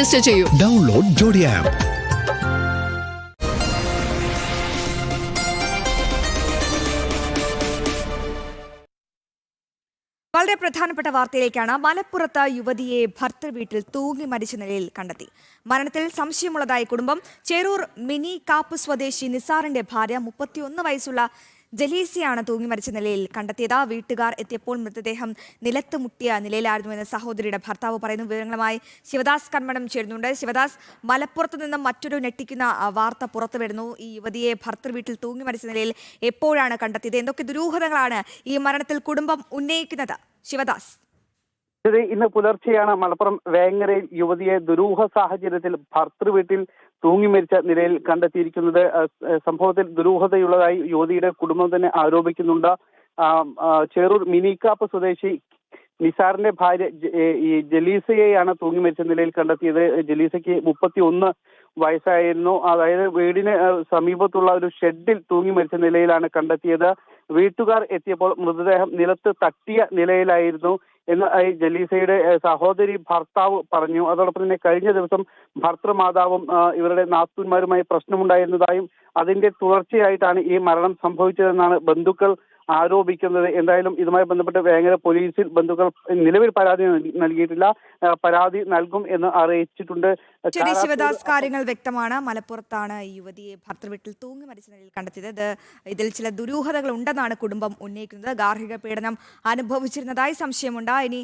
Register ചെയ്യൂ. Download ജോഡി app വളരെ പ്രധാനപ്പെട്ട വാർത്തയിലേക്കാണ് മലപ്പുറത്ത് യുവതിയെ ഭർത്തൃ വീട്ടിൽ തൂങ്ങി മരിച്ച നിലയിൽ കണ്ടെത്തി. മരണത്തിൽ സംശയമുള്ളതായി കുടുംബം ചേരൂർ മിനി കാപ്പ് സ്വദേശി നിസാറിന്റെ ഭാര്യ മുപ്പത്തിയൊന്ന് വയസ്സുള്ള ജലീസിയാണ് തൂങ്ങി മരിച്ച നിലയിൽ കണ്ടെത്തിയത്. വീട്ടുകാർ എത്തിയപ്പോൾ മൃതദേഹം നിലത്ത് മുട്ടിയ നിലയിലായിരുന്നുവെന്ന് സഹോദരിയുടെ ഭർത്താവ് പറയുന്നു. വിവരങ്ങളുമായി ശിവദാസ് കൺമണം ചേരുന്നുണ്ട്. ശിവദാസ് മലപ്പുറത്ത് നിന്നും മറ്റൊരു ഞെട്ടിക്കുന്ന വാർത്ത പുറത്തു വരുന്നു ഈ യുവതിയെ ഭർത്തൃ വീട്ടിൽ തൂങ്ങി മരിച്ച നിലയിൽ എപ്പോഴാണ് കണ്ടെത്തിയത്? എന്തൊക്കെ ദുരൂഹതകളാണ് ഈ മരണത്തിൽ കുടുംബം ഉന്നയിക്കുന്നത്? ശിവദാസ്. ഇത് ഇന്ന് പുലർച്ചെയാണ് മലപ്പുറം വേങ്ങരയിൽ യുവതിയെ ദുരൂഹ സാഹചര്യത്തിൽ ഭർത്തൃ വീട്ടിൽ തൂങ്ങി മരിച്ച നിലയിൽ കണ്ടെത്തിയിരിക്കുന്നത്. സംഭവത്തിൽ ദുരൂഹതയുള്ളതായി യുവതിയുടെ കുടുംബം തന്നെ ആരോപിക്കുന്നുണ്ട്. ചേറൂർ മിനിക്കാപ്പ് സ്വദേശി നിസാറിന്റെ ഭാര്യ ഈ ജലീസയെയാണ് തൂങ്ങി മരിച്ച നിലയിൽ കണ്ടെത്തിയത്. ജലീസയ്ക്ക് മുപ്പത്തി ഒന്ന് വയസ്സായിരുന്നു. അതായത് വീടിന് സമീപത്തുള്ള ഒരു ഷെഡിൽ തൂങ്ങി മരിച്ച നിലയിലാണ് കണ്ടെത്തിയത്. വീട്ടുകാർ എത്തിയപ്പോൾ മൃതദേഹം നിലത്ത് തട്ടിയ നിലയിലായിരുന്നു എന്ന് ജലീസയുടെ സഹോദരി ഭർത്താവ് പറഞ്ഞു. അതോടൊപ്പം തന്നെ കഴിഞ്ഞ ദിവസം ഭർത്തൃമാതാവും ഇവരുടെ നാത്തൂന്മാരുമായി പ്രശ്നമുണ്ടായിരുന്നതായും അതിന്റെ തുടർച്ചയായിട്ടാണ് ഈ മരണം സംഭവിച്ചതെന്നാണ് ബന്ധുക്കൾ ആരോപിക്കുന്നത്. എന്തായാലും ഇതുമായി ബന്ധപ്പെട്ട് വേങ്ങര പോലീസിൽ ബന്ധുക്കൾ നിലവിൽ പരാതി നൽകിയിട്ടില്ല. പരാതി നൽകും എന്ന് അറിയിച്ചിട്ടുണ്ട്. ശരി ശിവദാസ് കാര്യങ്ങൾ വ്യക്തമാണ്. മലപ്പുറത്താണ് യുവതിയെ ഭർത്തൃവീട്ടിൽ തൂങ്ങി മരിച്ച നിലയിൽ കണ്ടെത്തിയത്. ഇത് ഇതിൽ ചില ദുരൂഹതകൾ ഉണ്ടെന്നാണ് കുടുംബം ഉന്നയിക്കുന്നത്. ഗാർഹിക പീഡനം അനുഭവിച്ചിരുന്നതായി സംശയമുണ്ട്. ഇനി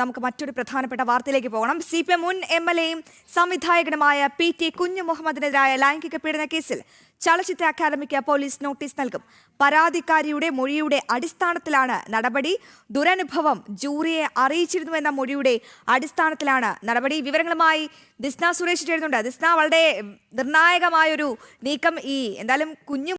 നമുക്ക് മറ്റൊരു പ്രധാനപ്പെട്ട വാർത്തയിലേക്ക് പോകണം. സി പി എം മുൻ എം എൽ എയും സംവിധായകനുമായ പി ടി കുഞ്ഞു മുഹമ്മദിനെതിരായ ലൈംഗിക പീഡന കേസിൽ ചലച്ചിത്ര അക്കാദമിക്ക് പോലീസ് നോട്ടീസ് നൽകും. പരാതിക്കാരിയുടെ മൊഴിയുടെ അടിസ്ഥാനത്തിലാണ് നടപടി. ദുരനുഭവം ജൂറിയെ അറിയിച്ചിരുന്നുവെന്ന മൊഴിയുടെ അടിസ്ഥാനത്തിലാണ് നടപടി. വിവരങ്ങളുമായി ദിസ്ന സുരേഷ് ചേരുന്നുണ്ട്. ദിസ്ന വളരെ നിർണായകമായൊരു നീക്കം ഈ എന്തായാലും കുഞ്ഞു